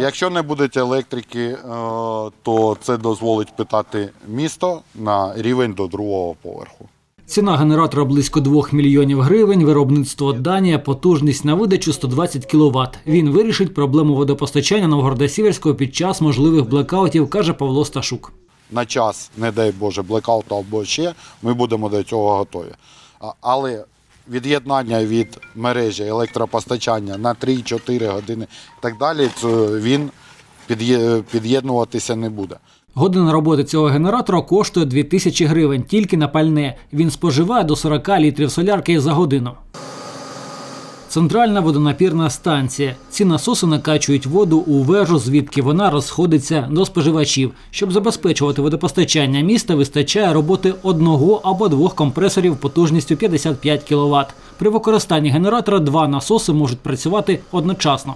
Якщо не буде електрики, е, то це дозволить питати місто на рівень до другого поверху. Ціна генератора близько 2 мільйонів гривень. Виробництво Данія, потужність на видачу 120 кВт. Він вирішить проблему водопостачання Новгорода Сіверського під час можливих блекаутів, каже Павло Сташук. На час, не дай Боже, блекауту або ще, ми будемо до цього готові. Але від'єднання від мережі електропостачання на 3-4 години і так далі, він під'єднуватися не буде. Година роботи цього генератора коштує 2000 гривень тільки на пальне. Він споживає до 40 літрів солярки за годину. Центральна водонапірна станція. Ці насоси накачують воду у вежу, звідки вона розходиться до споживачів. Щоб забезпечувати водопостачання міста, вистачає роботи одного або двох компресорів потужністю 55 кВт. При використанні генератора два насоси можуть працювати одночасно.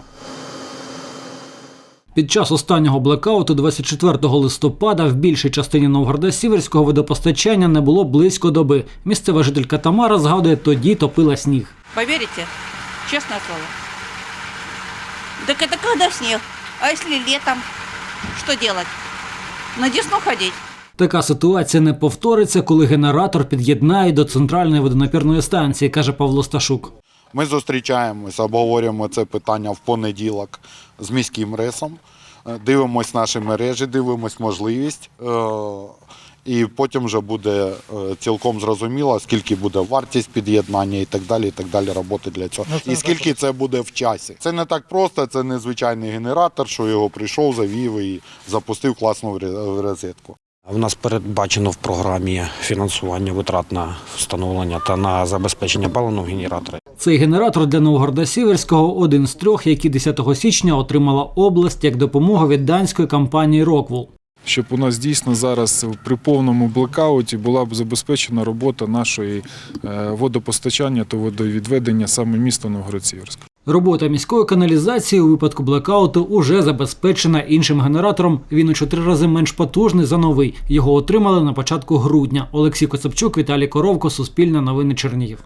Під час останнього блекауту 24 листопада в більшій частині Новгорода Сіверського водопостачання не було близько доби. Місцева жителька Тамара згадує, тоді топила сніг. Поверите? Честное слово. Так это когда снег? А если летом? Что делать? На Десну ходить? Така ситуація не повториться, коли генератор під'єднають до центральної водонапірної станції, каже Павло Сташук. Ми зустрічаємося, обговорюємо це питання в понеділок з міським ресом, е, дивимось наші мережі, дивимось можливість. І потім вже буде е, цілком зрозуміло, скільки буде вартість під'єднання і так далі, і так далі роботи для цього. І скільки це буде в часі. Це не так просто, це не звичайний генератор, що його прийшов, завів і запустив в розетку. У нас передбачено в програмі фінансування витрат на встановлення та на забезпечення паливного генератора. Цей генератор для Новгорода Сіверського один з трьох, які 10 січня отримала область як допомогу від данської компанії Роквул. Щоб у нас дійсно зараз при повному блекауті була б забезпечена робота нашої е, водопостачання та водовідведення саме міста Новгород-Сіверськ. Робота міської каналізації у випадку блекауту уже забезпечена іншим генератором. Він у чотири рази менш потужний за новий. Його отримали на початку грудня. Олексій Коцепчук, Віталій Коровко, Суспільне новини Чернігів.